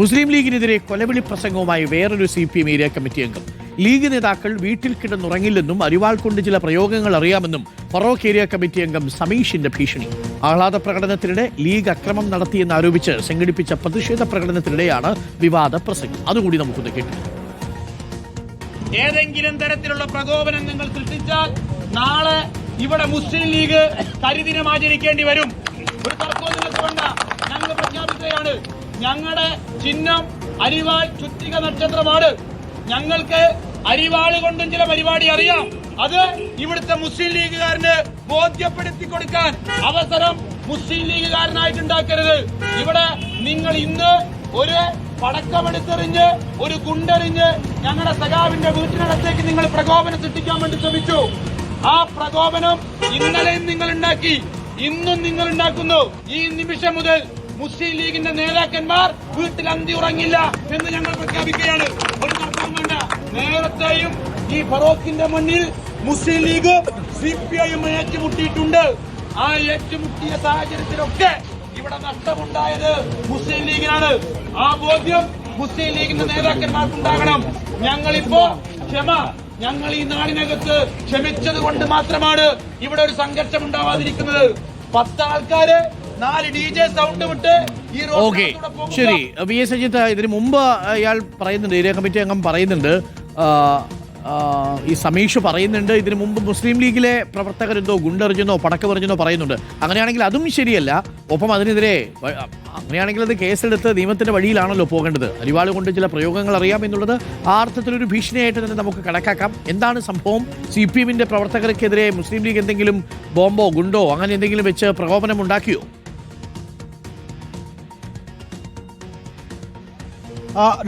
മുസ്ലിം ലീഗിനെതിരെ കൊലവിളി പ്രസംഗവുമായി വേറൊരു C P M area committee അംഗം. ലീഗ് നേതാക്കൾ വീട്ടിൽ കിടന്നുറങ്ങില്ലെന്നും അരിവാൾ കൊണ്ട് ചില പ്രയോഗങ്ങൾ അറിയാമെന്നും ഫറോക്ക് ഏരിയ കമ്മിറ്റി അംഗം സമീഷിന്റെ ഭീഷണി. ആഹ്ലാദ പ്രകടനത്തിനിടെ ലീഗ് അക്രമം നടത്തിയെന്ന് ആരോപിച്ച് സംഘടിപ്പിച്ച പ്രതിഷേധ പ്രകടനത്തിനിടെയാണ് വിവാദ പ്രസംഗം. അതുകൂടി നമുക്കൊന്ന് കേട്ടു ഏതെങ്കിലും തരത്തിലുള്ള പ്രകോപനം നിങ്ങൾ സൃഷ്ടിച്ചാൽ നാളെ ഇവിടെ മുസ്ലിം ലീഗ് കരിദിനം ആചരിക്കേണ്ടി വരും. ഒരു തർക്കവും ഞങ്ങൾ പ്രഖ്യാപിക്കുകയാണ് ഞങ്ങളുടെ ചിഹ്നം അരിവാൾ ചുറ്റിക നക്ഷത്രമാണ്. ഞങ്ങൾക്ക് അരിവാൾ കൊണ്ടും ചില പരിപാടി അറിയാം. അത് ഇവിടുത്തെ മുസ്ലിം ലീഗുകാരന് ബോധ്യപ്പെടുത്തി കൊടുക്കാൻ അവസരം മുസ്ലിം ലീഗുകാരനായിട്ടുണ്ടാക്കരുത്. ഇവിടെ നിങ്ങൾ ഇന്ന് ഒരു പടക്കമെടുത്തെറിഞ്ഞ് ഒരു കുണ്ടെറിഞ്ഞ് ഞങ്ങളുടെ സഖാവിന്റെ വീട്ടിനകത്തേക്ക് നിങ്ങൾ പ്രകോപനം സൃഷ്ടിക്കാൻ വേണ്ടി ശ്രമിച്ചു. ആ പ്രകോപനം ഇന്നലെയും നിങ്ങൾ ഉണ്ടാക്കി ഇന്നും നിങ്ങൾ ഉണ്ടാക്കുന്നു ഈ നിമിഷം മുതൽ മുസ്ലിം ലീഗിന്റെ നേതാക്കന്മാർ വീട്ടിൽ അന്തി ഉറങ്ങില്ല എന്ന് ഞങ്ങൾ പ്രഖ്യാപിക്കുകയാണ്. ഒരു തർക്കവും വേണ്ട. നേരത്തെയും ഈ ഫറോക്കിന്റെ മുന്നിൽ മുസ്ലിം ലീഗ് സി പി ഐയും ഏറ്റുമുട്ടിയിട്ടുണ്ട്. ആ ഏറ്റുമുട്ടിയ സാഹചര്യത്തിലൊക്കെ ഇവിടെ നഷ്ടമുണ്ടായത് മുസ്ലിം ലീഗിനാണ്. ആ ബോധ്യം മുസ്ലിം ലീഗിന്റെ നേതാക്കന്മാർക്കുണ്ടാകണം. ഞങ്ങളിപ്പോ ക്ഷമ ഞങ്ങൾ ഈ നാടിനകത്ത് ക്ഷമിച്ചത് കൊണ്ട് മാത്രമാണ് ഇവിടെ ഒരു സംഘർഷം ഉണ്ടാവാതിരിക്കുന്നത്. പത്ത് ആൾക്കാര് നാല് ഡി ജെ സൗണ്ട് വിട്ട് ഈ ഓക്കെ ശരി. വി എസ് അജിത്ത് ഇതിന് മുമ്പ് ഇയാൾ പറയുന്നുണ്ട് ഏരിയ കമ്മിറ്റി അംഗം പറയുന്നുണ്ട്. ഈ സമീഷ് പറയുന്നുണ്ട് ഇതിനു മുമ്പ് മുസ്ലിം ലീഗിലെ പ്രവർത്തകരെന്തോ ഗുണ്ടെറിഞ്ഞെന്നോ പടക്കമെറിഞ്ഞെന്നോ പറയുന്നുണ്ട്. അങ്ങനെയാണെങ്കിൽ അതും ശരിയല്ല. ഒപ്പം അതിനെതിരെ അങ്ങനെയാണെങ്കിൽ അത് കേസെടുത്ത് നിയമത്തിന്റെ വഴിയിലാണല്ലോ പോകേണ്ടത്. അരിവാൾ കൊണ്ട് ചില പ്രയോഗങ്ങൾ അറിയാം എന്നുള്ളത് ആ അർത്ഥത്തിലൊരു ഭീഷണിയായിട്ട് തന്നെ നമുക്ക് കണക്കാക്കാം. എന്താണ് സംഭവം? സി പി എമ്മിന്റെ പ്രവർത്തകർക്കെതിരെ മുസ്ലിം ലീഗ് എന്തെങ്കിലും ബോംബോ ഗുണ്ടോ അങ്ങനെ എന്തെങ്കിലും വെച്ച് പ്രകോപനം ഉണ്ടാക്കിയോ?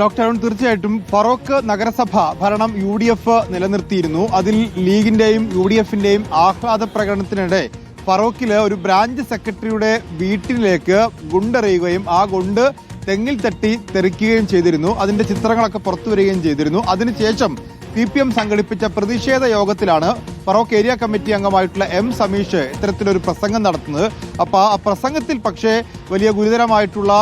ഡോക്ടർ അരുൺ തീർച്ചയായിട്ടും ഫറോക്ക് നഗരസഭ ഭരണം യു ഡി എഫ് നിലനിർത്തിയിരുന്നു. അതിൽ ലീഗിന്റെയും യു ഡി എഫിന്റെയും ആഹ്ലാദ പ്രകടനത്തിനിടെ ഫറോക്കിൽ ഒരു ബ്രാഞ്ച് സെക്രട്ടറിയുടെ വീട്ടിലേക്ക് ഗുണ്ടെറിയുകയും ആ ഗുണ്ട് തെങ്ങിൽ തട്ടി തെറിക്കുകയും ചെയ്തിരുന്നു. അതിന്റെ ചിത്രങ്ങളൊക്കെ പുറത്തു വരികയും ചെയ്തിരുന്നു. അതിനുശേഷം സി പി എം സംഘടിപ്പിച്ച പ്രതിഷേധ യോഗത്തിലാണ് ഫറോക്ക് ഏരിയ കമ്മിറ്റി അംഗമായിട്ടുള്ള എം സമീഷ് ഇത്തരത്തിലൊരു പ്രസംഗം നടത്തുന്നത്. അപ്പൊ ആ പ്രസംഗത്തിൽ പക്ഷേ വലിയ ഗുരുതരമായിട്ടുള്ള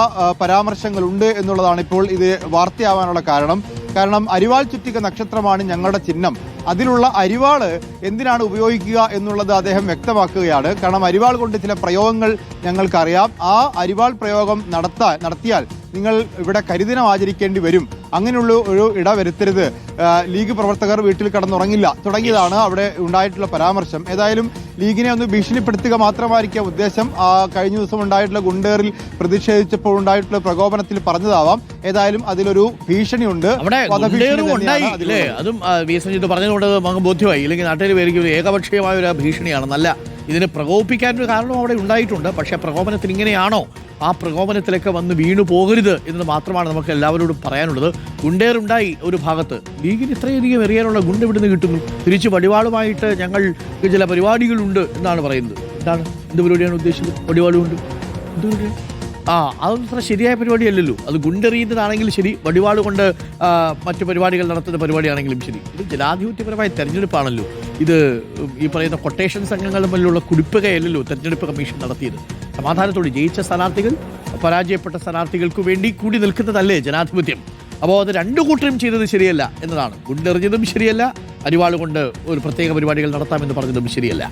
പരാമർശങ്ങളുണ്ട് എന്നുള്ളതാണ് ഇപ്പോൾ ഇത് വാർത്തയാവാനുള്ള കാരണം. കാരണം അരിവാൾ ചുറ്റിക നക്ഷത്രമാണ് ഞങ്ങളുടെ ചിഹ്നം. അതിലുള്ള അരിവാൾ എന്തിനാണ് ഉപയോഗിക്കുക എന്നുള്ളത് അദ്ദേഹം വ്യക്തമാക്കുകയാണ്. കാരണം അരിവാൾ കൊണ്ട് ചില പ്രയോഗങ്ങൾ ഞങ്ങൾക്കറിയാം. ആ അരിവാൾ പ്രയോഗം നടത്താൻ നടത്തിയാൽ നിങ്ങൾ ഇവിടെ കരിദിനം ആചരിക്കേണ്ടി വരും. അങ്ങനെയുള്ള ഒരു ഇട വരുത്തരുത് ലീഗ് പ്രവർത്തകർ വീട്ടിൽ കടന്നുറങ്ങില്ല. തുടങ്ങിയതാണ് അവിടെ ഉണ്ടായിട്ടുള്ള പരാമർശം. ഏതായാലും ലീഗിനെ ഒന്ന് ഭീഷണിപ്പെടുത്തുക മാത്രമായിരിക്കാം ഉദ്ദേശം. കഴിഞ്ഞ ദിവസം ഉണ്ടായിട്ടുള്ള ഗുണ്ടേറിൽ പ്രതിഷേധിച്ചപ്പോൾ ഉണ്ടായിട്ടുള്ള പ്രകോപനത്തിൽ പറഞ്ഞതാവാം. ഏതായാലും അതിലൊരു ഭീഷണിയുണ്ട്. അതും എസ് പറഞ്ഞതുകൊണ്ട് നമുക്ക് ബോധ്യമായി. ഇല്ലെങ്കിൽ നാട്ടിൽ പേരിക്കും ഏകപക്ഷീയമായ ഒരു ഭീഷണിയാണ്. നല്ല ഇതിനെ പ്രകോപിപ്പിക്കാനൊരു കാരണം അവിടെ ഉണ്ടായിട്ടുണ്ട്. പക്ഷേ പ്രകോപനത്തിന് ഇങ്ങനെയാണോ? ആ പ്രകോപനത്തിലൊക്കെ വന്ന് വീണു പോകരുത് എന്നത് മാത്രമാണ് നമുക്ക് എല്ലാവരോടും പറയാനുള്ളത്. ഗുണ്ടേറുണ്ടായി ഒരു ഭാഗത്ത്. ലീഗിന് ഇത്രയധികം എറിയാനുള്ള ഗുണ്ട് ഇവിടുന്ന് കിട്ടുന്നു. തിരിച്ച് വടിവാളുമായിട്ട് ഞങ്ങൾ ചില പരിപാടികളുണ്ട് എന്നാണ് പറയുന്നത്. എന്താണ്? എന്ത് പരിപാടിയാണ് ഉദ്ദേശിച്ചത്? വടിവാളുമുണ്ട് എന്ത് പരിപാടിയാണ് ആ അതൊന്നും അത്ര ശരിയായ പരിപാടിയല്ലല്ലോ. അത് ഗുണ്ടെറിയുന്നതാണെങ്കിലും ശരി വടിവാട് കൊണ്ട് മറ്റു പരിപാടികൾ നടത്തുന്ന പരിപാടിയാണെങ്കിലും ശരി. ഇത് ജനാധിപത്യപരമായ തെരഞ്ഞെടുപ്പാണല്ലോ. ഇത് ഈ പറയുന്ന കൊട്ടേഷൻ സംഘങ്ങൾ തമ്മിലുള്ള കുടിപ്പകയല്ലല്ലോ തെരഞ്ഞെടുപ്പ് കമ്മീഷൻ നടത്തിയത്. സമാധാനത്തോടെ ജയിച്ച സ്ഥാനാർത്ഥികൾ പരാജയപ്പെട്ട സ്ഥാനാർത്ഥികൾക്ക് വേണ്ടി കൂടി നിൽക്കുന്നതല്ലേ ജനാധിപത്യം. അപ്പോൾ അത് രണ്ടു കൂട്ടരും ചെയ്തത് ശരിയല്ല എന്നതാണ്. ഗുണ്ടെറിഞ്ഞതും ശരിയല്ല അരിവാൾ കൊണ്ട് ഒരു പ്രത്യേക പരിപാടികൾ നടത്താമെന്ന് പറഞ്ഞതും ശരിയല്ല.